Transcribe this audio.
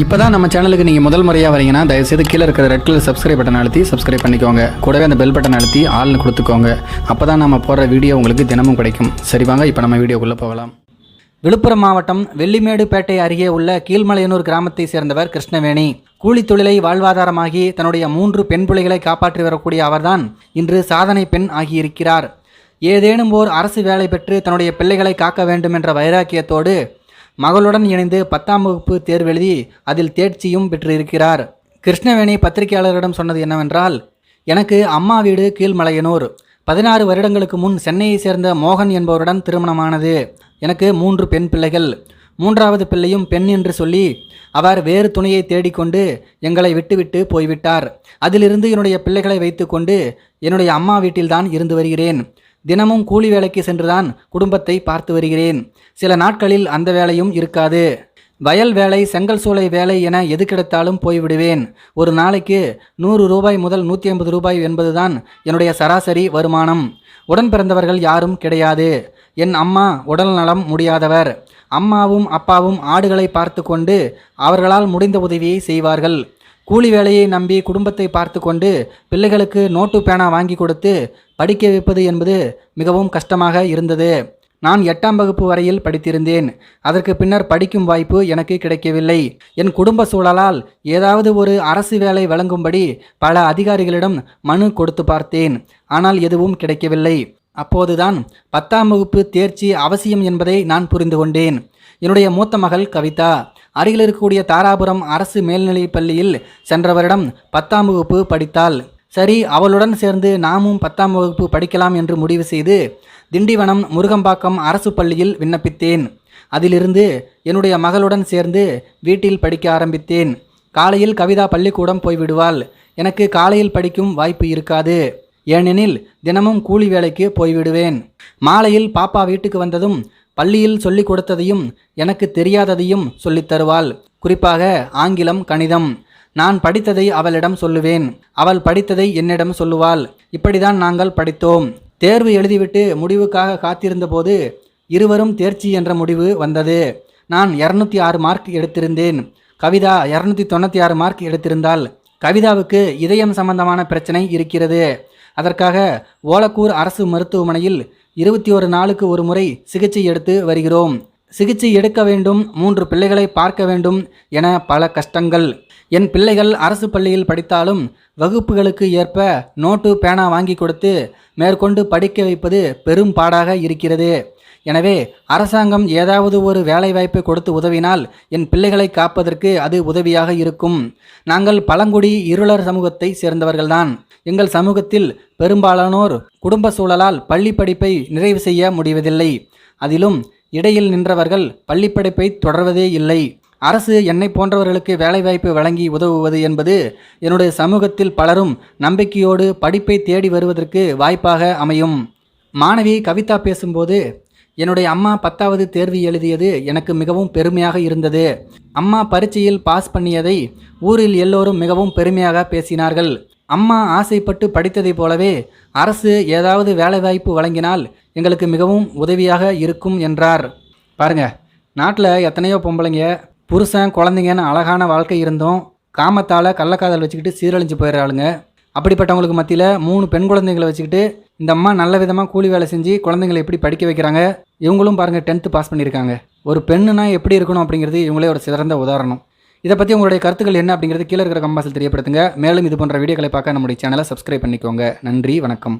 இப்போ தான் நம்ம சேனலுக்கு நீங்கள் முதல் முறையாக வரீங்கன்னா தயவுசெய்து கீழே இருக்கிற ரெட் கலர் சப்ஸ்கிரைப் பட்டன் அழுத்தி சப்ஸ்கிரைப் பண்ணிக்கோங்க. கூடவே அந்த பெல் பட்டன் அழுத்தி ஆள்னு கொடுத்துக்கோங்க. அப்போ தான் நம்ம போடுற வீடியோ உங்களுக்கு தினமும் கிடைக்கும். சரி வாங்க இப்போ நம்ம வீடியோக்குள்ளே போகலாம். விழுப்புரம் மாவட்டம் வெள்ளிமேடுபேட்டை அருகே உள்ள கீழ்மலையனூர் கிராமத்தை சேர்ந்தவர் கிருஷ்ணவேணி. கூலி தொழிலை வாழ்வாதாரமாகி தன்னுடைய மூன்று பெண் பிள்ளைகளை காப்பாற்றி வரக்கூடிய அவர்தான் இன்று சாதனை பெண் ஆகியிருக்கிறார். ஏதேனும் ஓர் அரசு வேலை பெற்று தன்னுடைய பிள்ளைகளை காக்க வேண்டும் என்ற வைராக்கியத்தோடு மகளுடன் இணைந்து பத்தாம் வகுப்பு தேர்வெழுதி அதில் தேர்ச்சியும் பெற்றிருக்கிறார். கிருஷ்ணவேணி பத்திரிகையாளரிடம் சொன்னது என்னவென்றால் எனக்கு அம்மா வீடு கீழ்மலையனூர். பதினாறு வருடங்களுக்கு முன் சென்னையை சேர்ந்த மோகன் என்பவருடன் திருமணமானது. எனக்கு மூன்று பெண் பிள்ளைகள். மூன்றாவது பிள்ளையும் பெண் என்று சொல்லி அவர் வேறு துணையை தேடிக்கொண்டு எங்களை விட்டுவிட்டு போய்விட்டார். அதிலிருந்து என்னுடைய பிள்ளைகளை வைத்துக்கொண்டு என்னுடைய அம்மா வீட்டில்தான் இருந்து வருகிறேன். தினமும் கூலி வேலைக்கு சென்றுதான் குடும்பத்தை பார்த்து வருகிறேன். சில நாட்களில் அந்த வேலையும் இருக்காது. வயல் வேலை செங்கல் சூளை வேலை என எது கிடைத்தாலும் போய்விடுவேன். ஒரு நாளைக்கு நூறு ரூபாய் முதல் நூற்றி ஐம்பது ரூபாய் என்பதுதான் என்னுடைய சராசரி வருமானம். உடன் பிறந்தவர்கள் யாரும் கிடையாது. என் அம்மா உடல் நலம் முடியாதவர். அம்மாவும் அப்பாவும் ஆடுகளை பார்த்து கொண்டு அவர்களால் முடிந்த உதவியை செய்வார்கள். கூலி வேலையை நம்பி குடும்பத்தை பார்த்து கொண்டு பிள்ளைகளுக்கு நோட்டு பேனா வாங்கி கொடுத்து படிக்க வைப்பது என்பது மிகவும் கஷ்டமாக இருந்தது. நான் எட்டாம் வகுப்பு வரையில் படித்திருந்தேன். அதற்கு பின்னர் படிக்கும் வாய்ப்பு எனக்கு கிடைக்கவில்லை. என் குடும்ப சூழலால் ஏதாவது ஒரு அரசு வேலை வழங்கும்படி பல அதிகாரிகளிடம் மனு கொடுத்து பார்த்தேன். ஆனால் எதுவும் கிடைக்கவில்லை. அப்போதுதான் பத்தாம் வகுப்பு தேர்ச்சி அவசியம் என்பதை நான் புரிந்து கொண்டேன். என்னுடைய மூத்த மகள் கவிதா. அருகில் இருக்கக்கூடிய தாராபுரம் அரசு மேல்நிலைப் பள்ளியில் சென்ற வருடம் பத்தாம் வகுப்பு படித்தாள். சரி அவளுடன் சேர்ந்து நாமும் பத்தாம் வகுப்பு படிக்கலாம் என்று முடிவு செய்து திண்டிவனம் முருகம்பாக்கம் அரசு பள்ளியில் விண்ணப்பித்தேன். அதிலிருந்து என்னுடைய மகளுடன் சேர்ந்து வீட்டில் படிக்க ஆரம்பித்தேன். காலையில் கவிதா பள்ளிக்கூடம் போய்விடுவாள் எனக்கு காலையில் படிக்கும் வாய்ப்பு இருக்காது. ஏனெனில் தினமும் கூலி வேலைக்கு போய்விடுவேன் மாலையில் பாப்பா வீட்டுக்கு வந்ததும் பள்ளியில் சொல்லிக் கொடுத்ததையும் எனக்கு தெரியாததையும் சொல்லித் தருவாள். குறிப்பாக ஆங்கிலம் கணிதம். நான் படித்ததை அவளிடம் சொல்லுவேன். அவள் படித்ததை என்னிடம் சொல்லுவாள். இப்படிதான் நாங்கள் படித்தோம். தேர்வு எழுதிவிட்டு முடிவுக்காக காத்திருந்தபோது இருவரும் தேர்ச்சி என்ற முடிவு வந்தது. நான் இரநூத்தி ஆறு மார்க் எடுத்திருந்தேன். கவிதா இரநூத்தி தொண்ணூற்றி ஆறு மார்க் எடுத்திருந்தால் கவிதாவுக்கு இதயம் சம்பந்தமான பிரச்சனை இருக்கிறது. அதற்காக ஓலக்கூர் அரசு மருத்துவமனையில் இருபத்தி ஒரு நாளுக்கு ஒரு முறை சிகிச்சை எடுத்து வருகிறோம். சிகிச்சை எடுக்க வேண்டும் மூன்று பிள்ளைகளை பார்க்க வேண்டும் என பல கஷ்டங்கள். என் பிள்ளைகள் அரசு பள்ளியில் படித்தாலும் வகுப்புகளுக்கு ஏற்ப நோட்டு பேனா வாங்கி கொடுத்து மேற்கொண்டு படிக்க வைப்பது பெரும் பாடாக இருக்கிறது. எனவே அரசாங்கம் ஏதாவது ஒரு வேலைவாய்ப்பை கொடுத்து உதவினால் என் பிள்ளைகளை காப்பதற்கு அது உதவியாக இருக்கும். நாங்கள் பழங்குடி இருளர் சமூகத்தை சேர்ந்தவர்கள்தான். எங்கள் சமூகத்தில் பெரும்பாலானோர் குடும்ப சூழலால் பள்ளி படிப்பை நிறைவு செய்ய முடிவதில்லை. அதிலும் இடையில் நின்றவர்கள் பள்ளிப்படிப்பை தொடர்வதே இல்லை. அரசு என்னை போன்றவர்களுக்கு வேலைவாய்ப்பு வழங்கி உதவுவது என்பது என்னுடைய சமூகத்தில் பலரும் நம்பிக்கையோடு படிப்பை தேடி வருவதற்கு வாய்ப்பாக அமையும். மாணவி கவிதா பேசும்போது என்னுடைய அம்மா பத்தாவது தேர்வு எழுதியது எனக்கு மிகவும் பெருமையாக இருந்தது. அம்மா பரீட்சையில் பாஸ் பண்ணியதை ஊரில் எல்லோரும் மிகவும் பெருமையாக பேசினார்கள். அம்மா ஆசைப்பட்டு படித்ததைப் போலவே அரசு ஏதாவது வேலைவாய்ப்பு வழங்கினால் எங்களுக்கு மிகவும் உதவியாக இருக்கும் என்றார். பாருங்க நாட்டில் எத்தனையோ பொம்பளைங்க புருஷன் குழந்தைங்கன்னு அழகான வாழ்க்கை இருந்தும் காமத்தால் கள்ளக்காதல் வச்சுக்கிட்டு சீரழிஞ்சு போயிடுறாளுங்க. அப்படிப்பட்டவங்களுக்கு மத்தியில் மூணு பெண் குழந்தைங்களை வச்சுக்கிட்டு இந்த அம்மா நல்ல விதமாக கூலி வேலை செஞ்சு குழந்தைங்களை எப்படி படிக்க வைக்கிறாங்க இவங்களும் பாருங்கள் டென்த்து பாஸ் பண்ணியிருக்காங்க. ஒரு பெண்ணுனா எப்படி இருக்கணும் அப்படிங்கிறது இவங்களே ஒரு சிறந்த உதாரணம். இதை பற்றி உங்களுடைய கருத்துக்கள் என்ன அப்படிங்கிறது கீழே இருக்கிற கம்பாசில் தெரியப்படுத்துங்க. மேலும் இது போன்ற வீடியோக்களை பார்க்க நம்முடைய சேனலை சப்ஸ்கிரைப் பண்ணிக்கோங்க. நன்றி வணக்கம்.